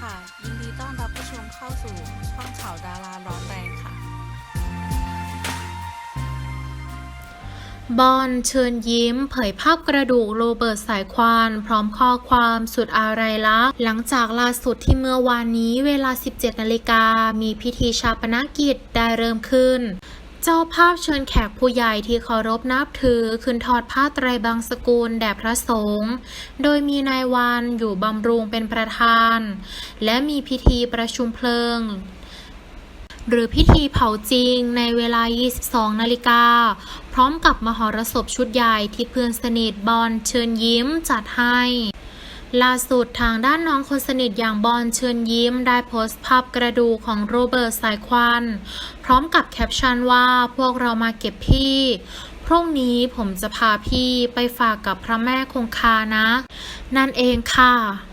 ค่ะ ยินดีต้อนรับผู้ชมเข้าสู่ช่องข่าวดาราร้อนแรงค่ะ บอลเชิญยิ้ม เผยภาพกระดูกโรเบิร์ตสายควาน พร้อมข้อความสุดอาลัยลักษณ์หลังจากล่าสุดที่เมื่อวานนี้เวลา 17 นาฬิกา มีพิธีชาปนกิจได้เริ่มขึ้น เจ้าภาพเชิญแขกผู้ใหญ่ที่เคารพนับถือขึ้นทอดผ้าไตรบางสกุลแด่พระสงฆ์ โดยมีนายวันอยู่บำรุงเป็นประธาน และมีพิธีประชุมเพลิง หรือพิธีเผาจริงในเวลา 22 นาฬิกา พร้อมกับมหรสพชุดใหญ่ที่เพื่อนสนิทบอลเชิญยิ้มจัดให้ ล่าสุดทางด้านน้องคนสนิทอย่างบอลเชิญยิ้ม ได้โพสต์ภาพกระดูของโรเบิร์ตสายควัน พร้อมกับแคปชั่นว่าพวกเรามาเก็บพี่ พรุ่งนี้ผมจะพาพี่ไปฝากกับพระแม่คงคานะ นั่นเองค่ะ